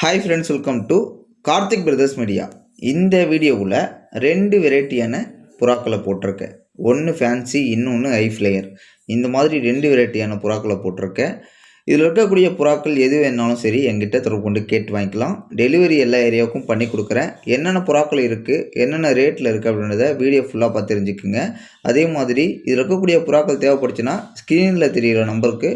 Hi friends welcome to Karthik brothers media இந்த வீடியோவில் ரெண்டு வெரைட்டியான புறாக்களை போட்டிருக்கேன் ஒன்று ஃபேன்சி இன்னொன்று ஐ ஃப்ளேயர் இந்த மாதிரி ரெண்டு வெரைட்டியான புறாக்களை போட்டிருக்கேன் இதில் இருக்கக்கூடிய புறாக்கள் எது வேணாலும் சரி என்கிட்ட தொடர்பு கொண்டு கேட்டு வாங்கிக்கலாம். டெலிவரி எல்லா ஏரியாவுக்கும் பண்ணி கொடுக்குறேன். என்னென்ன புறாக்கள் இருக்குது என்னென்ன ரேட்டில் இருக்குது அப்படின்றத வீடியோ ஃபுல்லாக பார்த்து தெரிஞ்சுக்குங்க. அதே மாதிரி இதில் இருக்கக்கூடிய புறாக்கள் தேவைப்படுச்சுன்னா ஸ்க்ரீனில் தெரிகிற நம்பருக்கு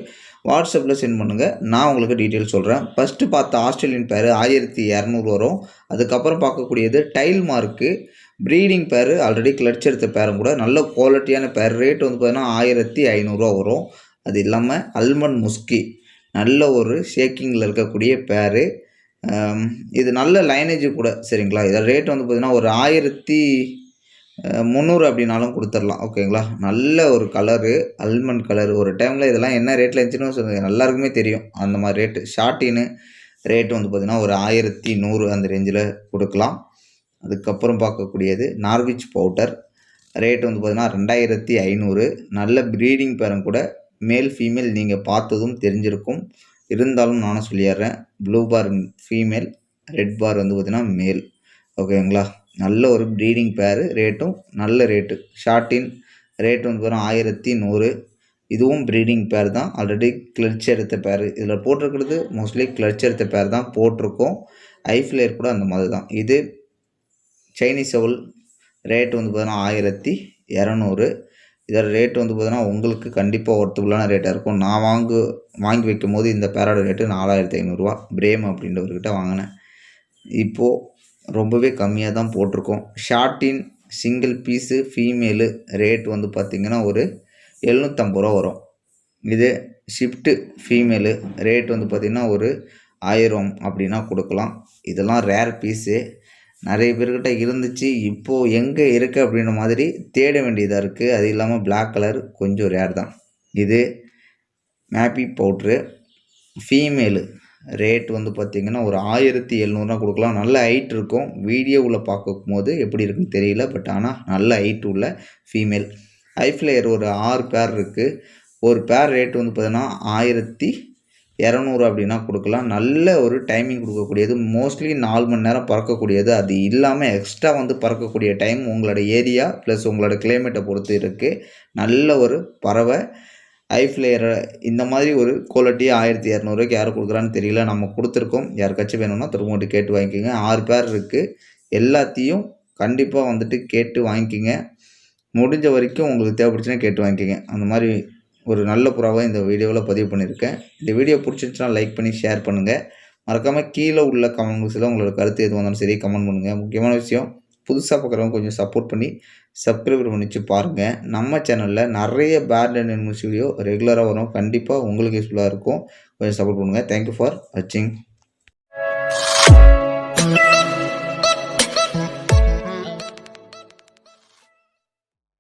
வாட்ஸ்அப்பில் சென்ட் பண்ணுங்கள் நான் உங்களுக்கு டீட்டெயில் சொல்கிறேன் ஃபஸ்ட்டு பார்த்த ஆஸ்திரேலியன் பேர் ஆயிரத்தி இரநூறு வரும். அதுக்கப்புறம் பார்க்கக்கூடியது tail mark breeding pair already clutch எடுத்த பேரும் கூட நல்ல குவாலிட்டியான பேர் ரேட் வந்து பார்த்தீங்கன்னா ஆயிரத்தி ஐநூறுரூவா வரும். அது இல்லாமல் அல்மண்ட் முஸ்கி நல்ல ஒரு ஷேக்கிங்கில் இருக்கக்கூடிய பேர் இது நல்ல லைனேஜ் கூட சரிங்களா? இதோட ரேட் வந்து பார்த்திங்கன்னா ஒரு ஆயிரத்தி முந்நூறு அப்படின்னாலும் கொடுத்துடலாம் ஓகேங்களா? நல்ல ஒரு கலரு அல்மண்ட் கலர் ஒரு டைமில் இதெல்லாம் என்ன ரேட்டில் இருந்துச்சுன்னு சொல்லுங்கள் எல்லாருக்குமே தெரியும். அந்த மாதிரி ரேட்டு ஷார்ட்டின்னு ரேட்டு வந்து பார்த்திங்கன்னா ஒரு ஆயிரத்தி நூறு அந்த ரேஞ்சில் கொடுக்கலாம். அதுக்கப்புறம் பார்க்கக்கூடியது நார்விச் பவுடர் ரேட் வந்து பார்த்திங்கன்னா ரெண்டாயிரத்தி ஐநூறு. நல்ல ப்ரீடிங் பேரம் கூட மேல் ஃபீமேல் நீங்கள் பார்த்ததும் தெரிஞ்சிருக்கும். இருந்தாலும் நானும் சொல்லிடுறேன். Blue bar female red bar வந்து பார்த்திங்கன்னா மேல் ஓகேங்களா? நல்ல ஒரு ப்ரீடிங் பேரு ரேட்டும் நல்ல ரேட்டு ஷார்ட்டின் ரேட் வந்து வரும் ஆயிரத்தி நூறு. இதுவும் ப்ரீடிங் பேர் தான். ஆல்ரெடி கிளர்ச்சி எடுத்த பேர் இதில் போட்டிருக்கிறது மோஸ்ட்லி கிளர்ச்சி எடுத்த பேர் தான் போட்டிருக்கோம். ஐஃப்ளேயர் கூட அந்த மாதிரி தான். இது சைனீஸ் செவல் ரேட் வந்து பார்த்தீங்கன்னா ஆயிரத்தி இரநூறு. இதோட ரேட் வந்து பார்த்தீங்கன்னா உங்களுக்கு கண்டிப்பாக ஒர்த்தபுளான ரேட்டாக இருக்கும். நான் வாங்கு வாங்கி வைக்கும் போது இந்த பேரோட ரேட்டு நாலாயிரத்தி ஐநூறுரூவா பிரேம் அப்படின்றவர்கிட்ட வாங்கினேன். இப்போது ரொம்பவே கம்மியாக தான் போட்டிருக்கோம். ஷார்ட்டின் சிங்கிள் பீஸு ஃபீமேலு ரேட் வந்து பார்த்திங்கன்னா ஒரு எழுநூற்றம்பது ரூபா வரும். இது ஷிஃப்ட்டு ஃபீமேலு ரேட் வந்து பார்த்திங்கன்னா ஒரு ஆயிரம் அப்படின்னா கொடுக்கலாம். இதெல்லாம் ரேர் பீஸு. நிறைய பேர்கிட்ட இருந்துச்சு. இப்போது எங்கே இருக்குது அப்படின்ற மாதிரி தேட வேண்டியதாக இருக்குது அது இல்லாமல் பிளாக் கலர் கொஞ்சம் ரேர் தான். இது மேப்பி பவுட்ரு ஃபீமேலு ரேட் வந்து பார்த்திங்கன்னா ஒரு ஆயிரத்தி எழுநூறுனா கொடுக்கலாம். நல்ல ஹைட் இருக்கும். வீடியோவில் பார்க்கும்போது எப்படி இருக்குன்னு தெரியல பட் ஆனால் நல்ல ஹைட் உள்ள ஃபீமேல் ஐஃப்ளேயர் ஒரு ஆறு பேர் இருக்குது ஒரு பேர் ரேட் வந்து பார்த்தீங்கன்னா ஆயிரத்தி இரநூறு அப்படின்னா கொடுக்கலாம். நல்ல ஒரு டைமிங் கொடுக்கக்கூடியது. மோஸ்ட்லி நாலு மணி நேரம் பறக்கக்கூடியது. அது இல்லாமல் எக்ஸ்ட்ரா வந்து பறக்கக்கூடிய டைம் உங்களோட ஏரியா ப்ளஸ் உங்களோட கிளைமேட்டை பொறுத்து இருக்குது நல்ல ஒரு பறவை ஐஃப்ளேயர் இந்த மாதிரி ஒரு குவாலிட்டி ஆயிரத்தி இரநூறுக்கு யார் கொடுக்குறான்னு தெரியல. நம்ம கொடுத்துருக்கோம். யாருக்காச்சும் வேணும்னா திரும்ப மட்டும் கேட்டு வாங்கிக்கோங்க. ஆறு பேர் இருக்குது எல்லாத்தையும் கண்டிப்பாக வந்துட்டு கேட்டு வாங்கிக்கோங்க. முடிஞ்ச வரைக்கும் உங்களுக்கு தேவைப்படுச்சுன்னா கேட்டு வாங்கிக்கோங்க. அந்த மாதிரி ஒரு நல்ல புறாவை இந்த வீடியோவில் பதிவு பண்ணியிருக்கேன். இந்த வீடியோ பிடிச்சிருந்துச்சுன்னா லைக் பண்ணி ஷேர் பண்ணுங்கள் மறக்காமல் கீழே உள்ள கமெண்ட் பாக்ஸில் உங்களோட கருத்து எது வந்தாலும் சரி கமெண்ட் பண்ணுங்கள் முக்கியமான விஷயம் புதுசாக பார்க்குறவங்க கொஞ்சம் சப்போர்ட் பண்ணி சப்ஸ்கிரைப் பண்ணிச்சு பாருங்கள் நம்ம சேனலில் நிறைய பேட் அண்ட் நியூஸ் வீடியோ ரெகுலராக வரும். கண்டிப்பாக உங்களுக்கு யூஸ்ஃபுல்லாக இருக்கும். கொஞ்சம் சப்போர்ட் பண்ணுங்கள் தேங்க்யூ ஃபார் வாட்சிங்